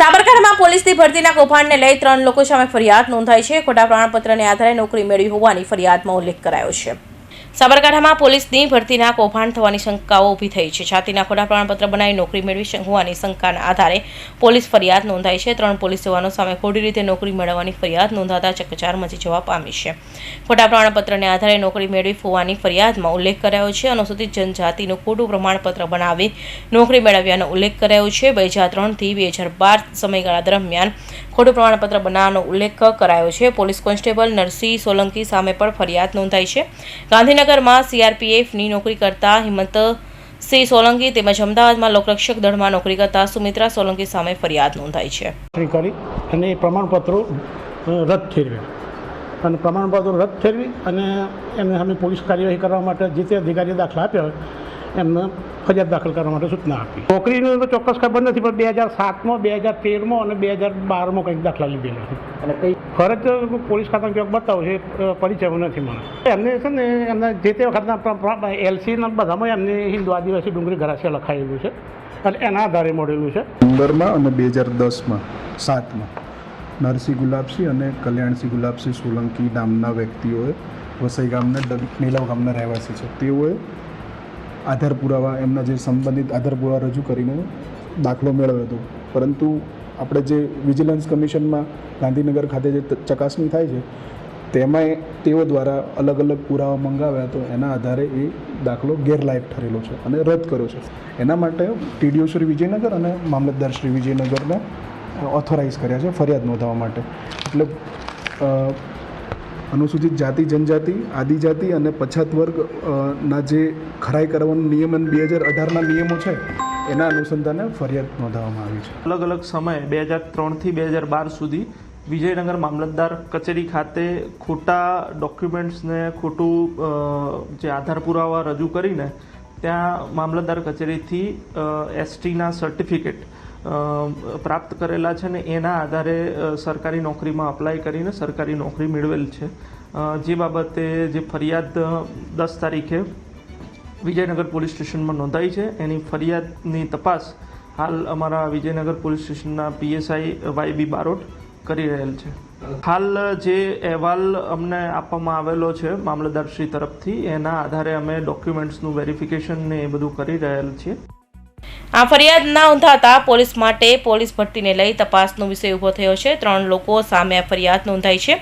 સાબરકાંઠામાં પોલીસની ભરતીના કૌભાંડને લઈ ત્રણ લોકો સામે ફરિયાદ નોંધાઈ છે. ખોટા પ્રમાણપત્રને આધારે નોકરી મેળવી હોવાની ફરિયાદમાં ઉલ્લેખ કરાયો છે. સાબરકાંઠામાં પોલીસની ભરતીના કૌભાંડ થવાની શંકાઓ ઊભી થઈ છે. છાતીના ખોટા પ્રમાણપત્ર બનાવી નોકરી મેળવી હોવાની શંકાના આધારે પોલીસ ફરિયાદ નોંધાઈ છે. ત્રણ પોલીસ જવાનો સામે ખોટી રીતે નોકરી મેળવવાની ફરિયાદ નોંધાતા ચકચાર મચી જવા પામી છે. ખોટા પ્રમાણપત્રને આધારે નોકરી મેળવી હોવાની ફરિયાદમાં ઉલ્લેખ કરાયો છે. અનુસૂચિત જનજાતિનું ખોટું પ્રમાણપત્ર બનાવી નોકરી મેળવ્યાનો ઉલ્લેખ કરાયો છે. બે હજાર ત્રણથી બે હજાર બાર સમયગાળા દરમિયાન ખોટું પ્રમાણપત્ર બનાવવાનો ઉલ્લેખ કરાયો છે. પોલીસ કોન્સ્ટેબલ નરસિંહ સોલંકી સામે પણ ફરિયાદ નોંધાઈ છે. ગાંધીનગરમાં સીઆરપીએફની નોકરી કરતા હિંમત સિંહ સોલંકી તેમજ અમદાવાદમાં લોકરક્ષક દળમાં નોકરી કરતા સુમિત્રા સોલંકી સામે ફરિયાદ નોંધાઈ છે. અને એ પ્રમાણપત્રો રદ ઠેરવ્યા. અને પ્રમાણપત્રો રદ ઠેરવી અને એમને સામે પોલીસ કાર્યવાહી કરવા માટે જે તે અધિકારીએ દાખલા આપ્યા હોય એમને ફરિયાદ દાખલ કરવા માટે સૂચના આપી. નોકરીની તો ચોક્કસ ખબર નથી પણ બે હજાર સાતમાં બે હજાર તેરમાં અને બે હજાર બારમાં કંઈક દાખલા લીધેલા છે. અને કઈ ફરજ પોલીસ ખાતામાં ક્યાંક બતાવો છે એ પરિચયમાં નથી મને. એમને છે ને એમને જે તે વખતના એલસીના બધામાં એમને હિન્દુ આદિવાસી ડુંગળી ઘરાસિયા લખાયેલું છે. અને એના આધારે મળેલું છે. પંદરમાં અને બે હજાર દસમાં સાતમાં નરસિંહ ગુલાબસિંહ અને કલ્યાણસિંહ ગુલાબસિંહ સોલંકી નામના વ્યક્તિઓએ વસઈ ગામના નીલવ ગામના રહેવાસી છે. તેઓએ આધાર પુરાવા, એમના જે સંબંધિત આધાર પુરાવા રજૂ કરીને દાખલો મેળવ્યો હતો. પરંતુ આપણે જે વિજિલન્સ કમિશનમાં ગાંધીનગર ખાતે જે ચકાસણી થાય છે તેમાં તેઓ દ્વારા અલગ અલગ પુરાવા મંગાવ્યા તો એના આધારે એ દાખલો ગેરલાયક ઠરેલો છે અને રદ કર્યો છે. એના માટે ટીડીઓ શ્રી વિજયનગર અને મામલતદાર શ્રી વિજયનગરને ઓથોરાઇઝ કર્યા છે ફરિયાદ નોંધાવવા માટે. એટલે અનુસૂચિત જાતિ, જનજાતિ, આદિજાતિ અને પછાત વર્ગ ના જે ખરાઈ કરવાનું નિયમન બે હજાર અઢારના નિયમો છે, એના અનુસંધાને ફરિયાદ નોંધાવવામાં આવી છે. અલગ અલગ સમયે બે હજાર ત્રણથી બે હજાર બાર સુધી વિજયનગર મામલતદાર કચેરી ખાતે ખોટા ડોક્યુમેન્ટ્સને ખોટું જે આધાર પુરાવા રજૂ કરીને ત્યાં મામલતદાર કચેરીથી એસટીના સર્ટિફિકેટ પ્રાપ્ત કરેલા છે ને એના આધારે સરકારી નોકરીમાં અપ્લાય કરીને સરકારી નોકરી મેળવેલ છે. જે બાબતે જે ફરિયાદ દસ તારીખે વિજયનગર પોલીસ સ્ટેશનમાં નોંધાઈ છે. એની ફરિયાદની તપાસ હાલ અમારા વિજયનગર પોલીસ સ્ટેશનના પીએસઆઈ વાય બી બારોટ કરી રહેલ છે. હાલ જે અહેવાલ અમને આપવામાં આવેલો છે મામલતદારશ્રી તરફથી, એના આધારે અમે ડોક્યુમેન્ટ્સનું વેરિફિકેશન ને એ બધું કરી રહેલ છીએ. આ ફરિયાદ ના નોંધાતા પોલીસ માટે પોલીસ ભરતીને લઈ તપાસનો વિષય ઊભો થયો છે. ત્રણ લોકો સામે આ ફરિયાદ નોંધાઈ છે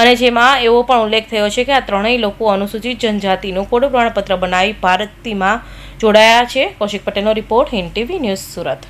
અને જેમાં એવો પણ ઉલ્લેખ થયો છે કે આ ત્રણેય લોકો અનુસૂચિત જનજાતિનું ખોટું પ્રમાણપત્ર બનાવી ભારતીમાં જોડાયા છે. કૌશિક પટેલનો report Hind TV news Surat.